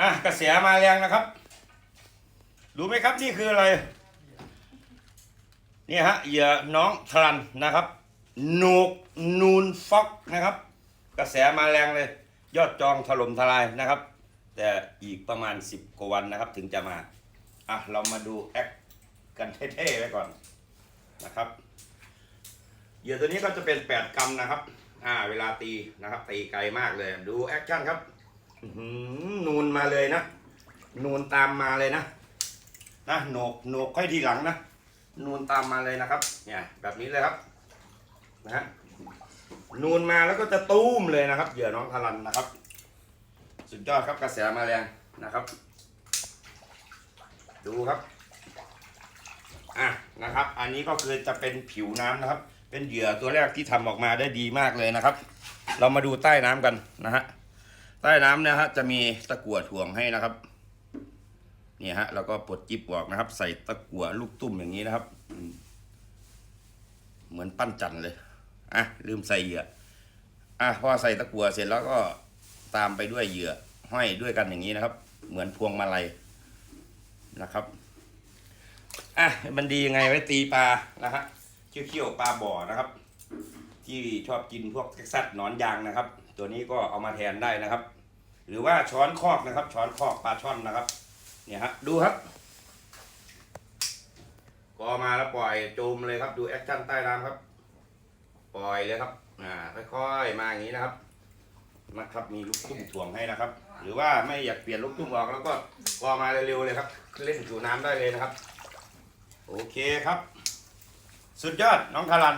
อะกระแสมาแรงนะครับ รู้ไหมครับนี่คืออะไร นี่ฮะเหยื่อน้องทรันนะครับหนูกนูนฟอกนะครับ กระแสมาแรงเลย ยอดจองถล่มทลายนะครับ แต่อีกประมาณ 10 กว่าวันนะครับ ถึงจะมา อะ เรามาดูแอคกันเท่ๆไว้ก่อนนะครับเหยื่อตัวนี้ก็จะเป็น 8 กรัมนะครับ อ่า เวลาตีนะครับ ตีไกลมากเลย ดูแอคชั่นครับ นูนมาเลยนะ นูนตามมาเลยนะนะโหนกโหนกค่อยทีหลังนะ นูนตามมาเลยนะครับ เนี่ย แบบนี้เลยครับ นะฮะนูนมาแล้วก็จะตุ้มเลยนะครับ เหยื่อน้องทารันนะครับ สุดยอดครับกระแสมาแรงนะครับ ดูครับ อะนะครับ อันนี้ก็คือจะเป็นผิวน้ำนะครับ เป็นเหยื่อตัวแรกที่ทำออกมาได้ดีมากเลยนะครับ เรามาดูใต้น้ำกันนะฮะ ใต้น้ำเนี่ยฮะจะมีตะกั่วถ่วงให้นะครับนี่ฮะแล้วก็ปลดจิบออกนะครับ ใส่ตะกั่วลูกตุ้มอย่างนี้นะครับ เหมือนปั้นจันเลยอะลืมใส่เหยื่ออะพอใส่ตะกั่วเสร็จแล้วก็ตามไปด้วยเหยื่อห้อยด้วยกันอย่างนี้นะครับ เหมือนพวงมาลัยนะครับอะมันดียังไงไว้ตีปลานะฮะเขี้ยวๆปลาบ่อนะครับ ที่ชอบกินพวกเท็กซัสหนอนยางนะครับ ตัวนี้ก็เอามาแทนได้นะครับ หรือว่าช้อนคอกนะครับ ช้อนคอกปลาช่อนนะครับ เนี่ยฮะดูครับก็มาแล้วปล่อยจูมเลยครับดูแอคชั่นใต้น้ำครับ ปล่อยเลยครับอ่าค่อยๆมาอย่างนี้นะครับนะครับมีลูกตุ้มถ่วงให้นะครับ หรือว่าไม่อยากเปลี่ยนลูกตุ้มออกแล้วก็กอมาเร็วๆเลยครับ เล่นสู่น้ำได้เลยนะครับ โอเคครับ สุดยอดน้องทารัน